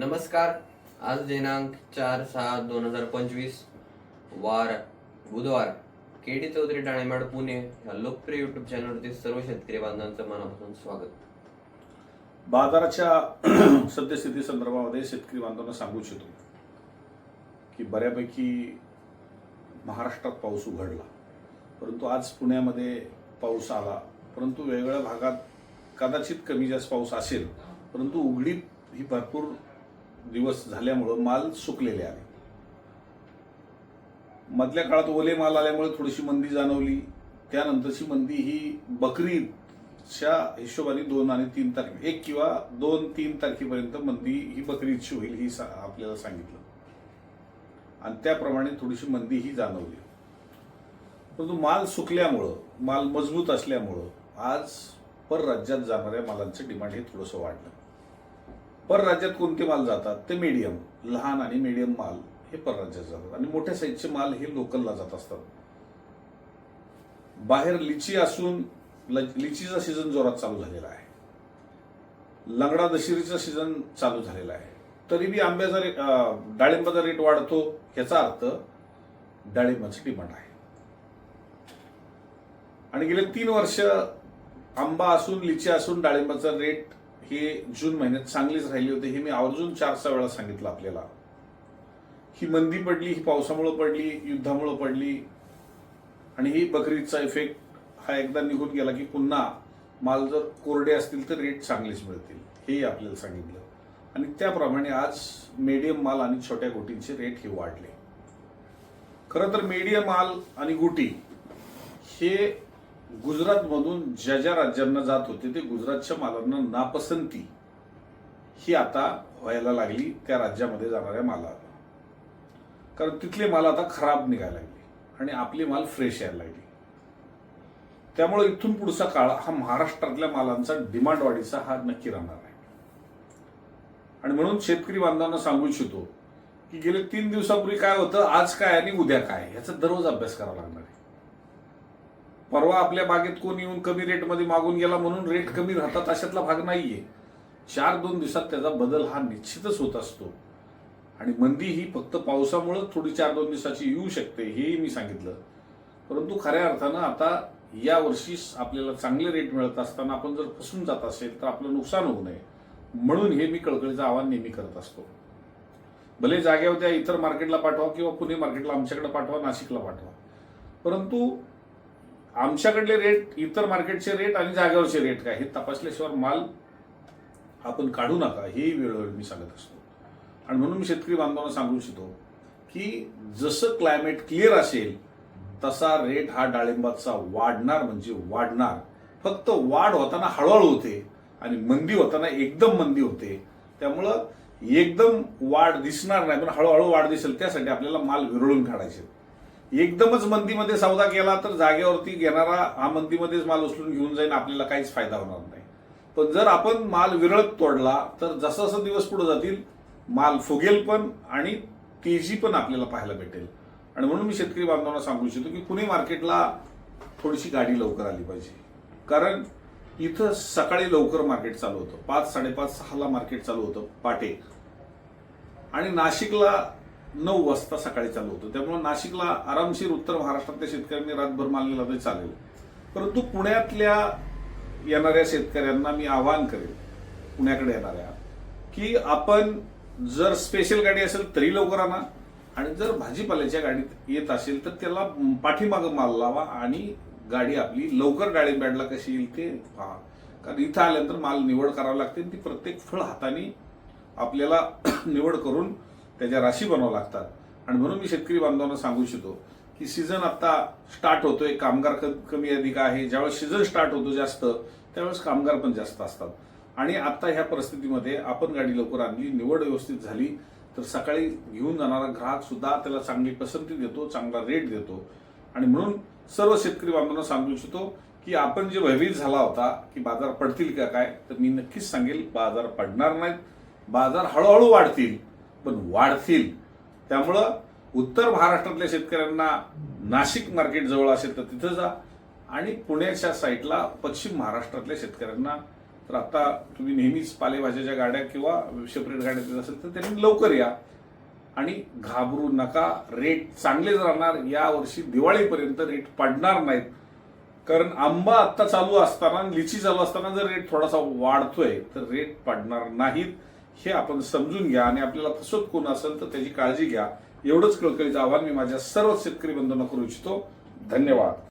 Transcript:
नमस्कार. आज दिनांक चार सहा दोन हजार पंचवीस वार बुधवार के डी चौधरी डाळेमाड पुणे या लोकप्रिय युट्यूब चॅनलवरती सर्व शेतकरी बांधवांचं मनापासून स्वागत. बाजाराच्या सद्यस्थिती संदर्भामध्ये शेतकरी बांधवांना सांगू इच्छितो की बऱ्यापैकी महाराष्ट्रात पाऊस उघडला. परंतु आज पुण्यामध्ये पाऊस आला. परंतु वेगवेगळ्या भागात कदाचित कमी जास्त पाऊस असेल. परंतु उघडी ही भरपूर दिवस झाल्यामुळं माल सुकलेले आहे मधल्या काळात ओले माल आल्यामुळे थोडीशी मंदी जाणवली. त्यानंतरची मंदी ही बकरीच्या हिशोबाने दोन आणि तीन तारखे एक किंवा दोन तीन तारखेपर्यंत मंदी ही बकरीची होईल ही सा- आपल्याला सांगितलं. आणि त्याप्रमाणे थोडीशी मंदी ही जाणवली. परंतु माल सुकल्यामुळं माल मजबूत असल्यामुळं आज परराज्यात जाणाऱ्या मालांचं डिमांड हे थोडंसं वाढलं. परराज्यात कोणते माल जातात? ते मीडियम लहान आणि मीडियम माल हे परराज्यात जातात. आणि मोठ्या साईजचे माल हे लोकलला जात असतात. बाहेर लिची असून लिचीचा सीझन जोरात चालू झालेला आहे. लंगडा दशेरीचा सीझन चालू झालेला आहे. तरी बी आंब्याचा रेट डाळिंबाचा रेट वाढतो याचा अर्थ डाळिंबाची डिमांड आहे. आणि गेले तीन वर्ष आंबा असून लिची असून डाळिंबाचा रेट हे जून महिन्यात चांगलीच राहिली होती हे मी आवर्जून चार सहा वेळा सांगितलं आपल्याला. ही मंदी पडली ही पावसामुळं पडली युद्धामुळं पडली आणि ही बकरीदचा इफेक्ट हा एकदा निघून गेला की पुन्हा माल जर कोरडे असतील तर रेट चांगलेच मिळतील हेही आपल्याला सांगितलं. आणि त्याप्रमाणे आज मीडियम माल आणि छोट्या गोटींचे रेट हे वाढले. खरं तर मीडियम माल आणि गुटी हे गुजरातमधून ज्या ज्या राज्यांना जात होते ते गुजरातच्या मालांना नापसंती ही आता व्हायला लागली त्या राज्यामध्ये जाणाऱ्या मालाला. कारण तिथले माल आता खराब निघायला लागले आणि आपली माल फ्रेश यायला लागली. त्यामुळे इथून पुढचा काळ हा महाराष्ट्रातल्या मालांचा डिमांड वाढीचा हा नक्की राहणार आहे आणि म्हणून शेतकरी बांधवांना सांगू इच्छितो की गेले तीन दिवसापूर्वी काय होतं आज काय आणि उद्या काय? याचा दररोज अभ्यास करावा लागणार आहे. परवा आपल्या बागेत कोण येऊन कमी रेटमध्ये मागून गेला म्हणून रेट कमी राहतात अशातला भाग नाहीये. चार दोन दिवसात त्याचा बदल हा निश्चितच होत असतो. आणि मंदी ही फक्त पावसामुळे थोडी चार दोन दिवसाची येऊ शकते हेही मी सांगितलं. परंतु खऱ्या अर्थानं आता या वर्षी आपल्याला चांगले रेट मिळत असताना आपण जर फसून जात असेल तर आपलं नुकसान होऊ नये. म्हणून हे मी कळकळीचं आवाहन नेहमी करत असतो. भले जाग्यावर त्या इतर मार्केटला पाठवा किंवा पुणे मार्केटला आमच्याकडे पाठवा नाशिकला पाठवा. परंतु आमच्याकडले रेट इतर मार्केटचे रेट आणि जागेवरचे रेट काय हे तपासल्याशिवाय माल आपण काढू नका हेही वेळोवेळी मी सांगत असतो. आणि म्हणून मी शेतकरी बांधवांना सांगू इच्छितो की जसं क्लायमेट क्लिअर असेल तसा रेट हा डाळिंबाचा वाढणार म्हणजे वाढणार. फक्त वाढ होताना हळूहळू होते आणि मंदी होताना एकदम मंदी होते. त्यामुळं एकदम वाढ दिसणार नाही पण हळूहळू वाढ दिसेल त्यासाठी आपल्याला माल विरळून काढायचे एकदमच मंदीमध्ये सौदा केला तर जागेवरती घेणारा हा मंदीमध्येच माल उचलून घेऊन जाईन आपल्याला काहीच फायदा होणार नाही. पण जर आपण माल विरळत तोडला तर जसं जसं दिवस पुढे जातील माल फुगेल पण आणि तेजी पण आपल्याला पाहायला भेटेल. आणि म्हणून मी शेतकरी बांधवांना सांगू इच्छितो की पुणे मार्केटला थोडीशी गाडी लवकर आली पाहिजे. कारण इथं सकाळी लवकर मार्केट चालू होतं. पाच साडेपाच सहाला मार्केट चालू होतं पाटे. आणि नाशिकला नऊ वाजता सकाळी चालू होतं. त्यामुळे नाशिकला आरामशीर उत्तर महाराष्ट्रातल्या शेतकऱ्यांनी रातभर मानलेला तरी चालेल. परंतु पुण्यातल्या येणाऱ्या शेतकऱ्यांना मी आवाहन करेल पुण्याकडे येणाऱ्या की आपण जर स्पेशल गाडी असेल तरी लवकर आणा आणि जर भाजीपाल्याच्या गाडीत येत असेल तर त्याला पाठीमागं माल लावा आणि गाडी आपली लवकर डाळी बॅडला कशी येईल ते पहा. कारण इथं आल्यानंतर माल निवड करावी लागते ती प्रत्येक फळ हाताने आपल्याला निवड करून त्याच्या राशी बनावं लागतात. आणि म्हणून मी शेतकरी बांधवांना सांगू इच्छितो की सीझन आता स्टार्ट होतोय. कामगार क- कमी अधिक आहे. ज्यावेळेस सीझन स्टार्ट होतो जास्त त्यावेळेस कामगार पण जास्त असतात. आणि आता ह्या परिस्थितीमध्ये आपण गाडी लवकर आणली. निवड व्यवस्थित झाली. तर सकाळी घेऊन जाणारा ग्राहक सुद्धा त्याला चांगली पसंती देतो चांगला रेट देतो. आणि म्हणून सर्व शेतकरी बांधवांना सांगू इच्छितो की आपण जे भयभीत झाला होता की बाजार पडतील का काय तर मी नक्कीच सांगेल बाजार पडणार नाहीत. बाजार हळूहळू वाढतील. पण वाढतील. त्यामुळं उत्तर महाराष्ट्रातल्या शेतकऱ्यांना नाशिक मार्केट जवळ असेल तर तिथं जा. आणि पुण्याच्या साईडला पश्चिम महाराष्ट्रातल्या शेतकऱ्यांना तर आता तुम्ही नेहमीच पालेभाज्याच्या गाड्या किंवा सेपरेट गाड्या देत असेल तर त्यांनी लवकर या. आणि घाबरू नका रेट चांगलेच राहणार या वर्षी दिवाळीपर्यंत रेट पडणार नाहीत. कारण आंबा आत्ता चालू असताना लिची चालू असताना जर रेट थोडासा वाढतोय तर रेट पडणार नाहीत. हे आपण समजून घ्या आणि आपल्याला फसवत कोण असेल तर त्याची काळजी घ्या. एवढंच कळकळीचं आव्हान मी माझ्या सर्व शेतकरी बंधूंना करू इच्छितो. धन्यवाद.